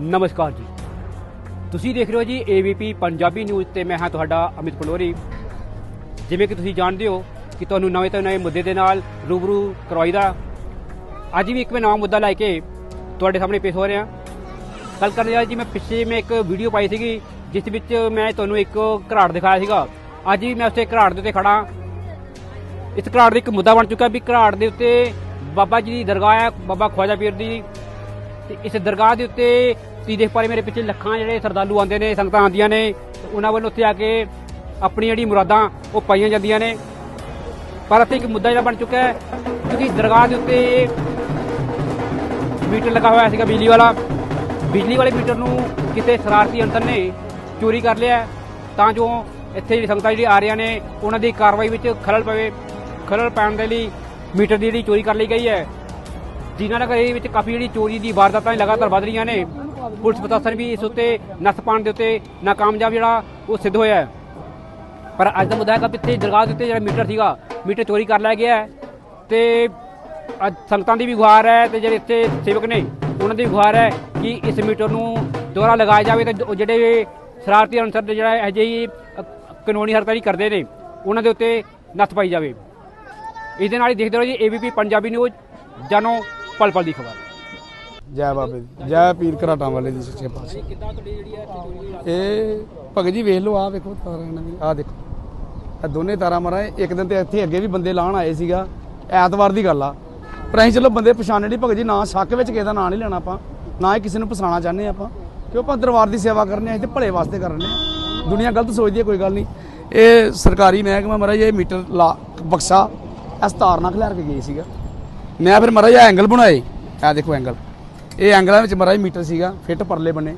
ਨਮਸਕਾਰ ਜੀ। ਤੁਸੀਂ ਦੇਖ ਰਹੇ ਹੋ ਜੀ ABP ਪੰਜਾਬੀ ਨਿਊਜ਼ ਤੇ ਮੈਂ ਹਾਂ ਤੁਹਾਡਾ ਅਮਿਤ ਪੰਡੋਰੀ। ਜਿਵੇਂ ਕਿ ਤੁਸੀਂ ਜਾਣਦੇ ਹੋ ਕਿ ਤੁਹਾਨੂੰ ਨਵੇਂ ਤੋਂ ਨਵੇਂ ਮੁੱਦੇ ਦੇ ਨਾਲ ਰੂਬਰੂ ਕਰਵਾਈਦਾ। ਅੱਜ ਵੀ ਇੱਕ ਮੈਂ ਨਵਾਂ ਮੁੱਦਾ ਲੈ ਕੇ ਤੁਹਾਡੇ ਸਾਹਮਣੇ ਪੇਸ਼ ਹੋ ਰਿਹਾ। ਕੱਲ ਕਰਨ ਜਾ ਜੀ ਮੈਂ ਪਿੱਛੇ ਮੈਂ ਇੱਕ ਵੀਡੀਓ ਪਾਈ ਸੀਗੀ, ਜਿਸ ਵਿੱਚ ਮੈਂ ਤੁਹਾਨੂੰ ਇੱਕ ਘਰਾੜ ਦਿਖਾਇਆ ਸੀਗਾ। ਅੱਜ ਵੀ ਮੈਂ ਉਸੇ ਘਰਾੜ ਦੇ ਉੱਤੇ ਖੜਾ ਇਸ ਘਰਾੜ ਦਾ ਇੱਕ ਮੁੱਦਾ ਬਣ ਚੁੱਕਾ ਵੀ ਘਰਾੜ ਦੇ ਉੱਤੇ ਬਾਬਾ ਜੀ ਦੀ ਦਰਗਾਹ ਹੈ, ਬਾਬਾ ਖਵਾਜਾ ਪੀਰ ਦੀ। ਤੇ ਇਸ ਦਰਗਾਹ ਦੇ ਉੱਤੇ ਤੁਸੀਂ ਦੇਖ ਪਾ ਰਹੇ ਮੇਰੇ ਪਿੱਛੇ ਲੱਖਾਂ ਜਿਹੜੇ ਸਰਦਾਲੂ ਆਉਂਦੇ ਨੇ, ਸੰਗਤਾਂ ਆਉਂਦੀਆਂ ਨੇ ਉਹਨਾਂ ਵੱਲੋਂ ਉੱਥੇ ਆ ਕੇ ਆਪਣੀ ਜਿਹੜੀ ਮੁਰਾਦਾਂ ਉਹ ਪਾਈਆਂ ਜਾਂਦੀਆਂ ਨੇ। ਪਰ ਇੱਥੇ ਇੱਕ ਮੁੱਦਾ ਜਿਹੜਾ ਬਣ ਚੁੱਕਾ ਹੈ, ਕਿਉਂਕਿ ਦਰਗਾਹ ਦੇ ਉੱਤੇ ਮੀਟਰ ਲੱਗਾ ਹੋਇਆ ਸੀਗਾ ਬਿਜਲੀ ਵਾਲਾ। ਬਿਜਲੀ ਵਾਲੇ ਮੀਟਰ ਨੂੰ ਕਿਤੇ ਸ਼ਰਾਰਤੀ ਅੰਤਰ ਨੇ ਚੋਰੀ ਕਰ ਲਿਆ ਤਾਂ ਜੋ ਇੱਥੇ ਜਿਹੜੀ ਸੰਗਤਾਂ ਜਿਹੜੀ ਆ ਰਹੀਆਂ ਨੇ, ਉਹਨਾਂ ਦੀ ਕਾਰਵਾਈ ਵਿੱਚ ਖਲਲ ਪਵੇ। ਖਲਲ ਪੈਣ ਦੇ ਲਈ ਮੀਟਰ ਦੀ ਜਿਹੜੀ ਚੋਰੀ ਕਰ ਲਈ ਗਈ ਹੈ ਜਿਨ੍ਹਾਂ ਨਾਲ ਇਹ ਵਿੱਚ ਕਾਫੀ ਜਿਹੜੀ ਚੋਰੀ ਦੀ ਵਾਰਦਾਤਾਂ ਲਗਾਤਾਰ ਵਧ ਰਹੀਆਂ ਨੇ, ਪੁਲਿਸ ਪ੍ਰਸ਼ਾਸਨ ਵੀ ਇਸ ਉੱਤੇ ਨੱਥ ਪਾਉਣ ਦੇ ਉੱਤੇ ਨਾਕਾਮਯਾਬ ਜਿਹੜਾ ਉਹ ਸਿੱਧ ਹੋਇਆ ਹੈ। ਪਰ ਅੱਜ ਦਾ ਮੁੱਦਾ ਹੈਗਾ ਕਿ ਇੱਥੇ ਦਰਗਾਹ ਦੇ ਉੱਤੇ ਜਿਹੜਾ ਮੀਟਰ ਸੀਗਾ, ਮੀਟਰ ਚੋਰੀ ਕਰ ਲਿਆ ਗਿਆ ਹੈ ਤੇ ਅੱਜ ਸੰਗਤਾਂ ਦੀ ਵੀ ਗੁਹਾਰ ਹੈ ਤੇ ਜਿਹੜੇ ਇੱਥੇ ਸੇਵਕ ਨੇ, ਉਹਨਾਂ ਦੀ ਵੀ ਗੁਹਾਰ ਹੈ ਕਿ ਇਸ ਮੀਟਰ ਨੂੰ ਦੁਬਾਰਾ ਲਗਾਇਆ ਜਾਵੇ ਤੇ ਜਿਹੜੇ ਸ਼ਰਾਰਤੀ ਅਨਸਰ ਦੇ ਜਿਹੜਾ ਅਜਿਹੀ ਕਾਨੂੰਨੀ ਹਰਕਤਾਂ ਜਿਹੜੀ ਕਰਦੇ ਨੇ, ਉਹਨਾਂ ਦੇ ਉੱਤੇ ਨੱਥ ਪਾਈ ਜਾਵੇ। ਇਸ ਦੇ ਨਾਲ ਹੀ ਦੇਖਦੇ ਰਹੋ ਜੀ ਏਬੀਪੀ ਪੰਜਾਬੀ ਨਿਊਜ਼ ਜਾਨੋ ਪਲ ਪਲ ਦੀ ਖਬਰ। ਜੈ ਬਾਬੇ ਦੀ ਜੈ ਪੀਰ ਘਰਾਟਾਂ ਵਾਲੇ ਦੀ ਸੱਚੇ ਪਾਤਸ਼ਾਹ। ਕਿੱਦਾਂ ਤੁਹਾਡੀ ਜਿਹੜੀ ਹੈ ਇਹ ਭਗਤ ਜੀ ਵੇਖ ਲਓ ਆ ਵੇਖੋ ਤਾਰਾਂ ਇਹਨਾਂ ਦੀ ਆ ਦੇਖੋ। ਇਹ ਦੋਨੇ ਤਾਰਾਂ ਮਾਰਾਂ ਇੱਕ ਦਿਨ ਤੇ ਇੱਥੇ ਅੱਗੇ ਵੀ ਬੰਦੇ ਲਾਣ ਆਏ ਸੀਗਾ। ਐਤਵਾਰ ਦੀ ਗੱਲ ਆ। ਪਰ ਅਸੀਂ ਚਲੋ ਬੰਦੇ ਪਛਾਣੇ ਨਹੀਂ ਭਗਤ ਜੀ ਨਾ ਸ਼ੱਕ ਵਿੱਚ ਕਿਸੇ ਦਾ ਨਾਂ ਨਹੀਂ ਲੈਣਾ ਆਪਾਂ। ਨਾ ਹੀ ਕਿਸੇ ਨੂੰ ਫਸਾਉਣਾ ਚਾਹੁੰਦੇ ਆਪਾਂ। ਕਿਉਂ ਆਪਾਂ ਦਰਬਾਰ ਦੀ ਸੇਵਾ ਕਰਨੇ ਆ ਤੇ ਭਲੇ ਵਾਸਤੇ ਕਰਨੇ ਆ ਦੁਨੀਆ ਗਲਤ ਸੋਚਦੀ ਹੈ ਕੋਈ ਗੱਲ ਨਹੀਂ। ਇਹ ਸਰਕਾਰੀ ਮਹਿਕਮਾ ਮਹਾਰਾਜ ਇਹ ਮੀਟਰ ਲਾ ਬਕਸਾ ਇਸ ਤਾਰ ਨਾਲ ਖਿਲਾਰ ਕੇ ਗਈ ਸੀਗਾ। ਮੈਂ ਫਿਰ ਮਹਾਰਾਜ ਇਹ ਐਂਗਲ ਬਣਾਏ। ਆ ਦੇਖੋ ਐਂਗਲ ਇਹ ਐਂਗਲਾਂ ਵਿੱਚ ਮਹਾਰਾਜ ਮੀਟਰ ਸੀਗਾ ਫਿੱਟ ਪਰਲੇ ਬੰਨੇ।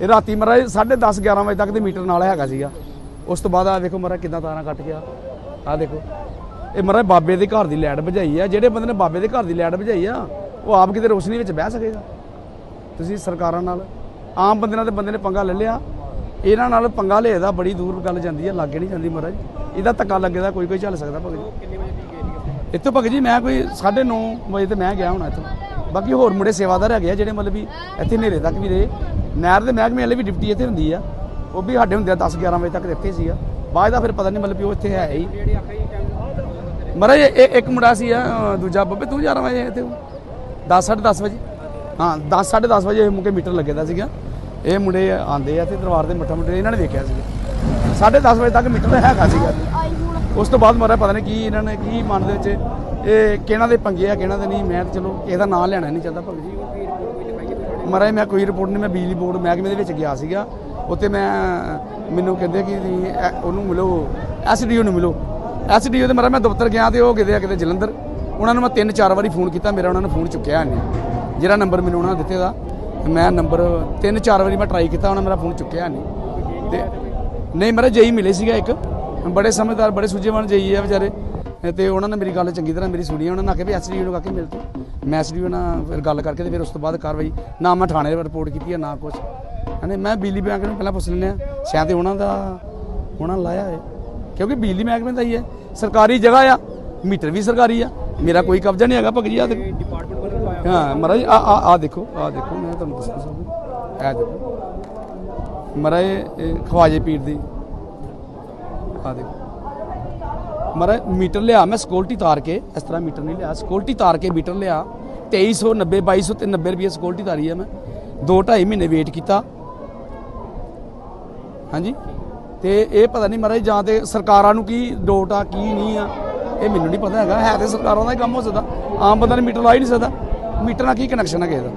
ਇਹ ਰਾਤੀ ਮਹਾਰਾਜ 10:30 11 ਵਜੇ ਤੱਕ ਦੇ ਮੀਟਰ ਨਾਲ ਹੈਗਾ ਸੀਗਾ। ਉਸ ਤੋਂ ਬਾਅਦ ਆ ਦੇਖੋ ਮਹਾਰਾਜ ਕਿੱਦਾਂ ਤਾਰਾਂ ਕੱਟ ਗਿਆ। ਆ ਦੇਖੋ। ਇਹ ਮਹਾਰਾਜ ਬਾਬੇ ਦੇ ਘਰ ਦੀ ਲਾਈਟ ਬੁਝਾਈ ਆ। ਜਿਹੜੇ ਬੰਦੇ ਨੇ ਬਾਬੇ ਦੇ ਘਰ ਦੀ ਲਾਈਟ ਬੁਝਾਈ ਆ, ਉਹ ਆਪ ਕਿਤੇ ਰੋਸ਼ਨੀ ਵਿੱਚ ਬਹਿ ਸਕੇਗਾ। ਤੁਸੀਂ ਸਰਕਾਰਾਂ ਨਾਲ, ਆਮ ਬੰਦੇ ਨਾਲ ਤੇ ਬੰਦੇ ਨੇ ਪੰਗਾ ਲੈ ਲਿਆ। ਇਹਨਾਂ ਨਾਲ ਪੰਗਾ ਲਿਆ ਦਾ ਬੜੀ ਦੂਰ ਗੱਲ ਜਾਂਦੀ ਹੈ ਲਾਗੇ ਨਹੀਂ ਜਾਂਦੀ ਮਹਾਰਾਜ ਇਹਦਾ ਧੱਕਾ ਲੱਗੇ ਦਾ ਕੋਈ ਕੋਈ ਚੱਲ ਸਕਦਾ ਭਗਤ ਇੱਥੋਂ ਭਗਤ ਜੀ, ਮੈਂ ਕੋਈ 9:30 ਵਜੇ ਤੇ ਮੈਂ ਗਿਆ ਹੋਣਾ ਇੱਥੋਂ। ਬਾਕੀ ਹੋਰ ਮੁੰਡੇ ਸੇਵਾਦਾਰ ਹੈਗੇ ਆ ਜਿਹੜੇ ਮਤਲਬ ਵੀ ਇੱਥੇ ਹਨੇਰੇ ਤੱਕ ਵੀ ਰਹੇ। ਨਹਿਰ ਦੇ ਮਹਿਕਮੇ ਵਾਲੇ ਵੀ ਡਿਊਟੀ ਇੱਥੇ ਹੁੰਦੀ ਆ। ਉਹ ਵੀ ਸਾਡੇ ਹੁੰਦੇ ਆ 10 11 ਵਜੇ ਤੱਕ ਇੱਥੇ ਸੀਗਾ ਬਾਅਦ ਦਾ ਫਿਰ ਪਤਾ ਨਹੀਂ ਮਤਲਬ ਵੀ ਉਹ ਇੱਥੇ ਹੈ ਹੀ। ਜਿਹੜੇ ਮਹਾਰਾਜ, ਇਹ ਇੱਕ ਮੁੰਡਾ ਸੀ ਆ ਦੂਜਾ ਬੱਬੇ, ਤੂੰ 11 ਵਜੇ ਇੱਥੇ 10 10:30 ਵਜੇ। ਹਾਂ 10 10:30 ਵਜੇ ਇਹ ਮੁਕੇ ਮੀਟਰ ਲੱਗੇਦਾ ਸੀਗਾ। ਇਹ ਮੁੰਡੇ ਆਂਦੇ ਆ ਤੇ ਦਰਬਾਰ ਦੇ ਮੱਠਾ ਮੁੰਡੇ ਇਹਨਾਂ ਨੇ ਵੇਖਿਆ ਸੀਗਾ। 10:30 ਵਜੇ ਤੱਕ ਮੀਟਰ ਹੈਗਾ ਸੀਗਾ। ਉਸ ਤੋਂ ਬਾਅਦ ਮਹਾਰਾਜ ਪਤਾ ਨਹੀਂ ਕੀ ਇਹਨਾਂ ਨੇ ਕੀ ਮਨ ਦੇ ਵਿੱਚ ਇਹ ਕਿਹਨਾਂ ਦੇ ਪੰਗੇ ਆ, ਕਿਹਨਾਂ ਦੇ ਨਹੀਂ, ਮੈਂ ਤਾਂ ਚਲੋ ਇਹਦਾ ਨਾਂ ਲੈਣਾ ਨਹੀਂ ਚਾਹਦਾ ਭਗਤ ਜੀ। ਮਹਾਰਾਜ, ਮੈਂ ਕੋਈ ਰਿਪੋਰਟ ਨਹੀਂ, ਮੈਂ ਬਿਜਲੀ ਬੋਰਡ ਮਹਿਕਮੇ ਦੇ ਵਿੱਚ ਗਿਆ ਸੀਗਾ। ਉੱਥੇ ਮੈਂ, ਮੈਨੂੰ ਕਹਿੰਦੇ ਕਿ ਤੁਸੀਂ ਉਹਨੂੰ ਮਿਲੋ ਐਸਡੀਓ ਨੂੰ ਮਿਲੋ। ਐਸਡੀਓ ਦੇ ਮਹਾਰਾਜ ਮੈਂ ਦਫ਼ਤਰ ਗਿਆ ਤੇ ਉਹ ਕਿਤੇ ਆ ਕਿਤੇ ਜਲੰਧਰ। ਉਹਨਾਂ ਨੂੰ ਮੈਂ ਤਿੰਨ ਚਾਰ ਵਾਰੀ ਫੋਨ ਕੀਤਾ, ਮੇਰਾ ਉਹਨਾਂ ਨੇ ਫੋਨ ਚੁੱਕਿਆ ਨਹੀਂ। ਜਿਹੜਾ ਨੰਬਰ ਮੈਨੂੰ ਉਹਨਾਂ ਨੇ ਦਿੱਤੇ ਦਾ, ਮੈਂ ਨੰਬਰ ਤਿੰਨ ਚਾਰ ਵਾਰੀ ਮੈਂ ਟਰਾਈ ਕੀਤਾ, ਉਹਨਾਂ ਮੇਰਾ ਫੋਨ ਚੁੱਕਿਆ ਨਹੀਂ। ਤੇ ਨਹੀਂ ਮੇਰਾ ਜਈ ਮਿਲੇ ਸੀਗਾ ਇੱਕ। ਬੜੇ ਸਮਝਦਾਰ, ਬੜੇ ਸੁਝੇਵਾਨ ਜਈ ਆ ਵਿਚਾਰੇ। ਤੇ ਉਹਨਾਂ ਨੇ ਮੇਰੀ ਗੱਲ ਚੰਗੀ ਤਰ੍ਹਾਂ ਮੇਰੀ ਸੁਣੀ, ਉਹਨਾਂ ਨੇ ਆਖਿਆ ਵੀ ਐਸਡੀਓ ਨੂੰ ਕਾਕੇ ਮਿਲ ਤੂੰ? ਮੈਂ ਐਸਡੀਓ ਨਾਲ ਫਿਰ ਗੱਲ ਕਰਕੇ ਤੇ ਫਿਰ ਉਸ ਤੋਂ ਬਾਅਦ ਕਾਰਵਾਈ, ਨਾ ਮੈਂ ਥਾਣੇ ਰਿਪੋਰਟ ਕੀਤੀ ਹੈ ਨਾ ਕੁਝ ਕਹਿੰਦੇ ਮੈਂ ਬਿਜਲੀ ਬੈਂਕ ਨੂੰ ਪਹਿਲਾਂ ਪੁੱਛ ਲੈਂਦੇ ਆ, ਸ਼ਾਇਦ ਉਹਨਾਂ ਦਾ, ਉਹਨਾਂ ਲਾਇਆ ਹੈ ਕਿਉਂਕਿ ਬਿਜਲੀ ਮਹਿਕਮੇ ਦਾ ਹੀ ਹੈ, ਸਰਕਾਰੀ ਜਗ੍ਹਾ ਆ, ਮੀਟਰ ਵੀ ਸਰਕਾਰੀ ਆ, ਮੇਰਾ ਕੋਈ ਕਬਜ਼ਾ ਨਹੀਂ ਹੈਗਾ ਭਗਜੀ ਆ ਦੇਖੋ। ਡਿਪਾਰਟਮੈਂਟ ਵੱਲੋਂ ਹਾਂ, ਮਹਾਰਾਜ ਆ ਆ ਆ ਦੇਖੋ ਆ ਦੇਖੋ, ਮੈਂ ਤੁਹਾਨੂੰ ਦੱਸਣਾ ਸਭ ਇਹ ਦੇਖੋ। ਮਹਾਰਾਜ ਖਵਾਜੇ ਪੀਰ ਦੀ ਆ ਦੇਖੋ ਮਹਾਰਾਜ, ਮੀਟਰ ਲਿਆ ਮੈਂ ਸਕਿਉਰਟੀ ਤਾਰ ਕੇ, ਇਸ ਤਰ੍ਹਾਂ ਮੀਟਰ ਨਹੀਂ ਲਿਆ ਸਕਿਉਰਟੀ ਤਾਰ ਕੇ ਮੀਟਰ ਲਿਆ। 2390 2200 ਤੇ 90 ਰੁਪਏ ਸਕਿਉਰਟੀ ਤਾਰੀ ਆ ਮੈਂ। 2 2.5 ਮਹੀਨੇ ਵੇਟ ਕੀਤਾ। ਹਾਂਜੀ? ਤੇ ਇਹ ਪਤਾ ਨਹੀਂ ਮਹਾਰਾਜ, ਜਾਂ ਤੇ ਸਰਕਾਰਾਂ ਨੂੰ ਕੀ ਡੋਟ ਆ, ਕੀ ਨਹੀਂ ਆ, ਇਹ ਮੈਨੂੰ ਨਹੀਂ ਪਤਾ ਹੈਗਾ। ਹੈ ਤੇ ਸਰਕਾਰਾਂ ਦਾ ਹੀ ਕੰਮ ਹੋ ਸਕਦਾ। ਆਮ ਬੰਦਾ ਨੇ ਮੀਟਰ ਲਾ ਹੀ ਨਹੀਂ ਸਕਦਾ। ਮੀਟਰ ਨਾਲ ਕੀ ਕਨੈਕਸ਼ਨ ਹੈ ਕਿਸੇ ਦਾ?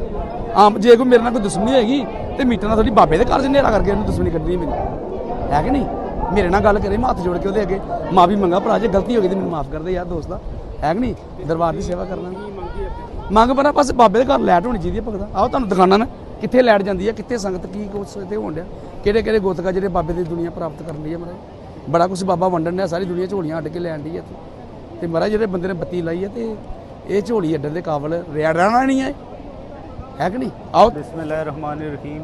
ਆਮ, ਜੇ ਕੋਈ ਮੇਰੇ ਨਾਲ ਕੋਈ ਦੁਸ਼ਮਣੀ ਹੈਗੀ, ਤੇ ਮੀਟਰ ਨਾਲ ਤੁਹਾਡੀ ਬਾਬੇ ਦੇ ਘਰ 'ਚ ਹਨੇਰਾ ਕਰਕੇ ਇਹਨੂੰ ਦੁਸ਼ਮਣੀ ਕੱਢਣੀ ਮੈਨੂੰ। ਹੈ ਕਿ ਨਹੀਂ? ਮੇਰੇ ਨਾਲ ਗੱਲ ਕਰੇ, ਮੈਂ ਹੱਥ ਜੋੜ ਕੇ ਉਹਦੇ ਅੱਗੇ ਮਾਫੀ ਮੰਗਾ ਭਰਾ, ਜੇ ਗਲਤੀ ਹੋ ਗਈ ਤੇ ਮੈਨੂੰ ਮਾਫ ਕਰ ਦੇ ਯਾਰ ਦੋਸਤ ਹੈ ਕਿ ਨਹੀਂ? ਦਰਬਾਰ ਦੀ ਸੇਵਾ ਕਰਨਾ। ਮੰਗ ਬਣਾ ਬਸ ਬਾਬੇ ਦੇ ਘਰ ਲੈਟ ਹੋਣੀ ਚਾਹੀਦੀ ਹੈ ਭਗਤਾ ਆਓ ਤੁਹਾਨੂੰ ਦਿਖਾਣਾ ਨਾ ਕਿੱਥੇ ਲੈਟ ਜਾਂਦੀ ਹੈ, ਕਿੱਥੇ ਸੰਗਤ ਕੀ ਕੁਛ ਤੇ ਹੋਣ ਡਿਆ। ਕਿਹੜੇ ਕਿਹੜੇ ਗੋਤਕਾ ਜਿਹੜੇ ਬਾਬੇ ਦੀ ਦੁਨੀਆ ਪ੍ਰਾਪਤ ਕਰਨ ਲਈ ਹੈ ਮਹਾਰਾਜ? ਬੜਾ ਕੁਝ ਬਾਬਾ ਵੰਡਣ ਡਿਆ, ਸਾਰੀ ਦੁਨੀਆ ਝੋਲੀਆਂ ਅੱਡ ਕੇ ਲੈਣ ਦੀ ਹੈ ਇੱਥੇ। ਤੇ ਮਹਾਰਾਜ, ਜਿਹੜੇ ਬੰਦੇ ਨੇ ਬੱਤੀ ਲਾਈ ਹੈ ਤੇ ਇਹ ਝੋਲੀ ਅੱਡਣ ਦੇ ਕਾਬਲ ਰਿਆ ਰਹਿਣਾ ਨਹੀਂ ਹੈ। ਹੈ ਕਿ ਨਹੀਂ? ਆਓ। ਬਿਸਮਿਲ੍ਲਾਹਿਰਰਹਿਮਾਨਿਰਰਹੀਮ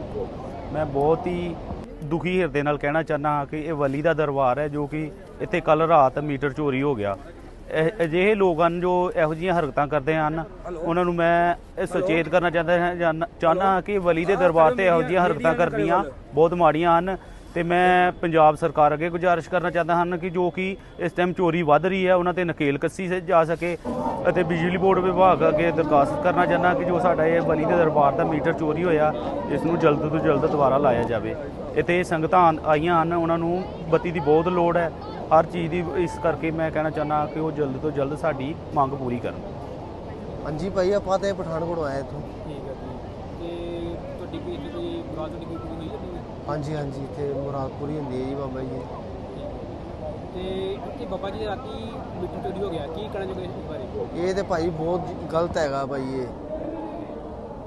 ਮੈਂ ਬਹੁਤ ਹੀ ਦੁਖੀ ਹਿਰਦੇ ਨਾਲ ਕਹਿਣਾ ਚਾਹੁੰਦਾ ਹਾਂ ਕਿ ਇਹ ਵਲੀ ਦਾ ਦਰਬਾਰ ਹੈ ਜੋ ਕਿ ਇੱਥੇ ਕੱਲ ਰਾਤ ਮੀਟਰ ਚੋਰੀ ਹੋ ਗਿਆ। ਇਹ- ਅਜਿਹੇ ਲੋਕ ਹਨ ਜੋ ਇਹੋ ਜਿਹੀਆਂ ਹਰਕਤਾਂ ਕਰਦੇ ਹਨ। ਉਹਨਾਂ ਨੂੰ ਮੈਂ ਇਹ ਸੁਚੇਤ ਕਰਨਾ ਚਾਹੁੰਦਾ ਹਾਂ ਜਾਨ- ਚਾਹੁੰਦਾ ਹਾਂ ਕਿ ਵਲੀ ਦੇ ਦਰਬਾਰ ਤੇ ਇਹੋ ਜਿਹੀਆਂ ਹਰਕਤਾਂ ਕਰਨੀਆਂ ਬਹੁਤ ਮਾੜੀਆਂ ਹਨ। ਤੇ ਮੈਂ ਪੰਜਾਬ ਸਰਕਾਰ ਅੱਗੇ ਗੁਜ਼ਾਰਿਸ਼ ਕਰਨਾ ਚਾਹੁੰਦਾ ਹਾਂ ਕਿ ਜੋ ਕਿ ਇਸ ਟਾਈਮ ਚੋਰੀ ਵੱਧ ਰਹੀ ਹੈ ਉਹਨਾਂ ਤੇ ਨਕੇਲ ਕੱਸੀ ਜਾ ਸਕੇ ਅਤੇ ਬਿਜਲੀ ਬੋਰਡ ਵਿਭਾਗ ਅੱਗੇ ਦਰਖਾਸਤ ਕਰਨਾ ਚਾਹੁੰਦਾ ਕਿ ਜੋ ਸਾਡਾ ਇਹ ਵਲੀ ਦੇ ਦਰਬਾਰ ਦਾ ਮੀਟਰ ਚੋਰੀ ਹੋਇਆ ਇਸ ਨੂੰ ਜਲਦ ਤੋਂ ਜਲਦ ਦੁਬਾਰਾ ਲਾਇਆ ਜਾਵੇ। ਇੱਥੇ ਸੰਗਤਾਂ ਆਂ- ਆਈਆਂ ਹਨ ਉਹਨਾਂ ਨੂੰ ਬੱਤੀ ਦੀ ਬਹੁਤ ਲੋੜ ਹੈ। ਹਰ ਚੀਜ਼ ਦੀ ਇਸ ਕਰਕੇ ਮੈਂ ਕਹਿਣਾ ਚਾਹੁੰਦਾ ਕਿ ਉਹ ਜਲਦ ਤੋਂ ਜਲਦ ਸਾਡੀ ਮੰਗ ਪੂਰੀ ਕਰਨ। ਹਾਂਜੀ ਭਾਈ ਆਪਾਂ ਤੇ ਪਠਾਨਕੋਟ ਆਏ ਇੱਥੋਂ। ਠੀਕ ਹੈ ਜੀ। ਤੇ ਤੁਹਾਡੀ ਕੋਈ ਕੋਈ ਮੁਰਾਦ ਤੁਹਾਡੀ ਕੋਈ? ਹਾਂਜੀ ਹਾਂਜੀ ਇੱਥੇ ਮੁਰਾਦ ਪੂਰੀ ਹੁੰਦੀ ਹੈ ਜੀ ਬਾਬਾ ਜੀ। ਤੇ ਇੱਥੇ ਬਾਬਾ ਜੀ ਦੇ ਰਾਤੀ ਮੀਟਰ ਚੋਰੀ ਹੋ ਗਿਆ ਕੀ ਕਹਿਣਾ ਚਾਹੋਗੇ ਇਸ ਬਾਰੇ? ਇਹ ਤੇ ਭਾਈ ਬਹੁਤ ਗਲਤ ਹੈਗਾ ਭਾਈ ਇਹ।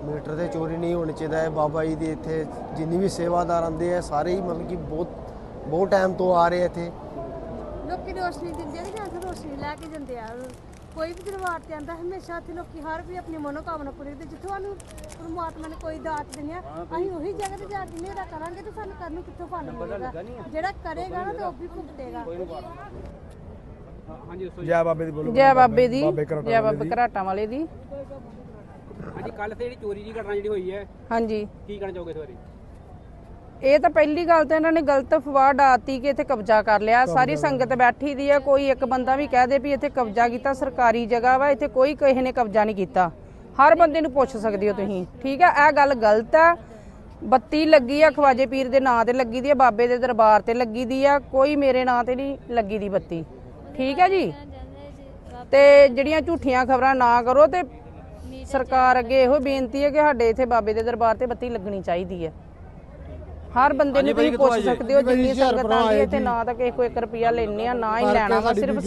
ਮੀਟਰ ਤੇ ਚੋਰੀ ਨਹੀਂ ਹੋਣੀ ਚਾਹੀਦਾ ਹੈ ਬਾਬਾ ਜੀ ਦੇ ਇੱਥੇ। ਜਿੰਨੀ ਵੀ ਸੇਵਾਦਾਰ ਆਉਂਦੇ ਆ ਸਾਰੇ ਹੀ ਮਤਲਬ ਕਿ ਬਹੁਤ ਬਹੁਤ ਟਾਈਮ ਤੋਂ ਆ ਰਹੇ ਇੱਥੇ। ਲੋਕੀ ਰੋਸ਼ਨੀ ਦਿੰਦੇ ਆ ਤੇ ਜਾਂ ਰੋਸ਼ਨੀ ਲੈ ਕੇ ਜਾਂਦੇ ਆ। ਕੋਈ ਵੀ ਦਰਬਾਰ ਤੇ ਆਂਦਾ ਹਮੇਸ਼ਾ ਇੱਥੇ ਲੋਕੀ ਹਰ ਵੀ ਆਪਣੀ ਮਨੋਕਾਮਨਾ ਪੂਰੀ ਕਰਦੇ। ਜਿੱਥੋਂ ਸਾਨੂੰ ਪਰਮਾਤਮਾ ਨੇ ਕੋਈ ਦਾਤ ਦੇਣੀ ਆ ਅਸੀਂ ਉਹੀ ਜਗ੍ਹਾ ਤੇ ਜਾ ਕੇ ਹਨੇਰਾ ਕਰਾਂਗੇ ਤੇ ਸਾਨੂੰ ਕਰਨ ਨੂੰ ਕਿੱਥੋਂ ਫਲ ਮਿਲੇਗਾ। ਜਿਹੜਾ ਕਰੇਗਾ ਨਾ ਤੇ ਉਹ ਵੀ ਭੁਗਤੇਗਾ। ਜੀ। ਬਾਬੇ ਦੀ ਬੋਲੋ ਜੈ ਬਾਬੇ ਦੀ ਜੈ ਵਾਲੇ ਬਾਬੇ ਦੀ। ਘਰਾਟਾਂ ਵਾਲੇ ਦੀ। ਹਾਂਜੀ ਕੱਲ ਤੇ ਜਿਹੜੀ ਚੋਰੀ ਦੀ ਘਟਨਾ ਜਿਹੜੀ ਹੋਈ ਹੈ ਹਾਂਜੀ। ਕੀ ਕਹਿਣਾ ਚਾਹੋਗੇ ਇਸ ਬਾਰੇ? ਇਹ ਤਾਂ ਪਹਿਲੀ ਗੱਲ ਤਾਂ ਇਹਨਾਂ ਨੇ ਗਲਤ ਅਫਵਾਹ ਡਾਤੀ ਕਿ ਇੱਥੇ ਕਬਜ਼ਾ ਕਰ ਲਿਆ। ਸਾਰੀ ਸੰਗਤ ਬੈਠੀ ਦੀ ਹੈ ਕੋਈ ਇੱਕ ਬੰਦਾ ਵੀ ਕਹਿ ਦੇ ਵੀ ਇੱਥੇ ਕਬਜ਼ਾ ਕੀਤਾ ਸਰਕਾਰੀ ਜਗ੍ਹਾ ਵਾ ਇੱਥੇ ਕੋਈ ਕਿਸੇ ਨੇ ਕਬਜ਼ਾ ਨਹੀਂ ਕੀਤਾ। ਹਰ ਬੰਦੇ ਨੂੰ ਪੁੱਛ ਸਕਦੇ ਹੋ ਤੁਸੀਂ। ਠੀਕ ਹੈ ਇਹ ਗੱਲ ਗਲਤ ਹੈ ਬੱਤੀ ਲੱਗੀ ਆ ਖਵਾਜੇ ਪੀਰ ਦੇ ਨਾਂ ਤੇ ਲੱਗੀ ਦੀ ਆ ਬਾਬੇ ਦੇ ਦਰਬਾਰ ਤੇ ਲੱਗੀ ਦੀ ਆ ਕੋਈ ਮੇਰੇ ਨਾਂ ਤੇ ਨਹੀਂ ਲੱਗੀ ਦੀ ਬੱਤੀ। ਠੀਕ ਹੈ ਜੀ? ਤੇ ਜਿਹੜੀਆਂ ਝੂਠੀਆਂ ਖਬਰਾਂ ਨਾ ਕਰੋ ਤੇ ਸਰਕਾਰ ਅੱਗੇ ਇਹੋ ਬੇਨਤੀ ਹੈ ਕਿ ਸਾਡੇ ਇੱਥੇ ਬਾਬੇ ਦੇ ਦਰਬਾਰ ਤੇ ਬੱਤੀ ਲੱਗਣੀ ਚਾਹੀਦੀ ਹੈ। ਹਰ ਬੰਦੇ ਨੂੰ ਤੁਸੀਂ ਪੁੱਛ ਸਕਦੇ ਹੋ ਜਿੰਨੀ ਸੰਗਤ ਆਉਂਦੀ ਹੈ ਤੇ ਨਾ ਤਾਂ ਕਿਸੇ ਕੋ 1 ਰੁਪਿਆ ਲੈਣੇ ਆ ਨਾ ਹੀ ਲੈਣਾ ਵਾ ਸਿਰਫ